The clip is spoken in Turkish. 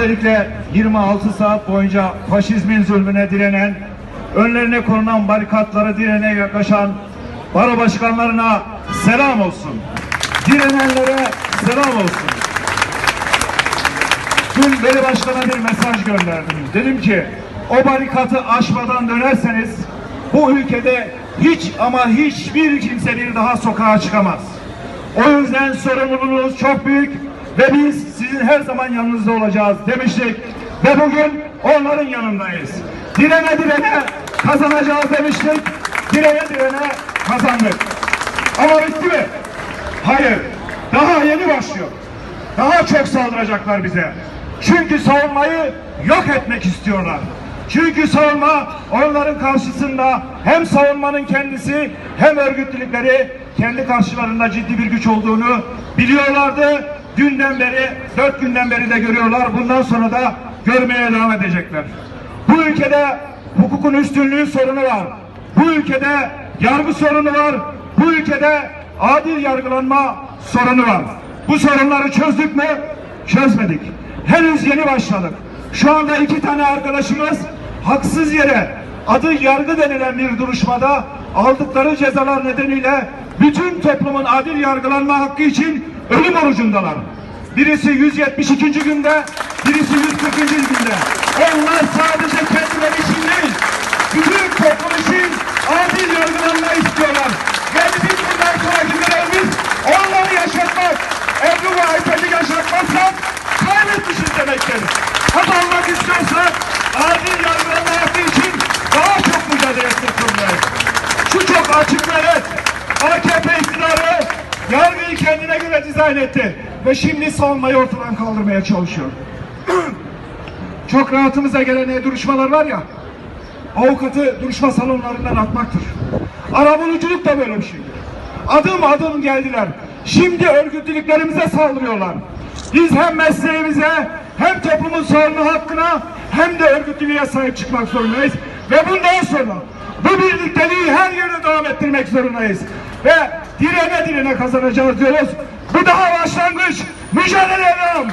Öncelikle 26 saat boyunca faşizmin zulmüne direnen, önlerine konulan barikatlara direne yaklaşan baro başkanlarına selam olsun. Direnenlere selam olsun. Dün Veli Başkan'a bir mesaj gönderdim. Dedim ki o barikatı aşmadan dönerseniz bu ülkede hiç ama hiçbir kimse bir daha sokağa çıkamaz. O yüzden sorumluluğunuz çok büyük ve biz sizin her zaman yanınızda olacağız demiştik. Ve bugün onların yanındayız. Direne direne kazanacağız demiştik. Direne direne kazandık. Ama bitti mi? Hayır. Daha yeni başlıyor. Daha çok saldıracaklar bize. Çünkü savunmayı yok etmek istiyorlar. Çünkü savunma onların karşısında hem savunmanın kendisi hem örgütlülükleri kendi karşılarında ciddi bir güç olduğunu biliyorlardı. Dünden beri, dört günden beri de görüyorlar. Bundan sonra da görmeye devam edecekler. Bu ülkede hukukun üstünlüğü sorunu var. Bu ülkede yargı sorunu var. Bu ülkede adil yargılanma sorunu var. Bu sorunları çözdük mü? Çözmedik. Henüz yeni başladık. Şu anda iki tane arkadaşımız haksız yere adı yargı denilen bir duruşmada aldıkları cezalar nedeniyle bütün toplumun adil yargılanma hakkı için ölüm orucundalar. Birisi 172. günde, birisi 140. günde. Onlar sadece kendileri için değil, bütün toplum için adil yargılanma istiyorlar. Yani biz bundan sonraki görevimiz onları yaşatmak. Ebru ve Ayşe'yi yaşatmazsak kaybetmişiz demektir. Kazanmak istiyorsak adil yargılanma hakkı için daha çok mücadele etmek zorundayız. Şu çok açık ve yargıyı kendine göre dizayn etti. Ve şimdi savunmayı ortadan kaldırmaya çalışıyor. çok rahatımıza gelen e-duruşmalar var ya, avukatı duruşma salonlarından atmaktır. Arabuluculuk da böyle bir şeydir. Adım adım geldiler. Şimdi örgütlülüklerimize saldırıyorlar. Biz hem mesleğimize hem toplumun savunma hakkına hem de örgütlülüğe sahip çıkmak zorundayız. Ve bundan sonra bu birlikteliği her yerde devam ettirmek zorundayız. Ve direne direne kazanacağız diyoruz. Bu daha başlangıç. Mücadele edelim.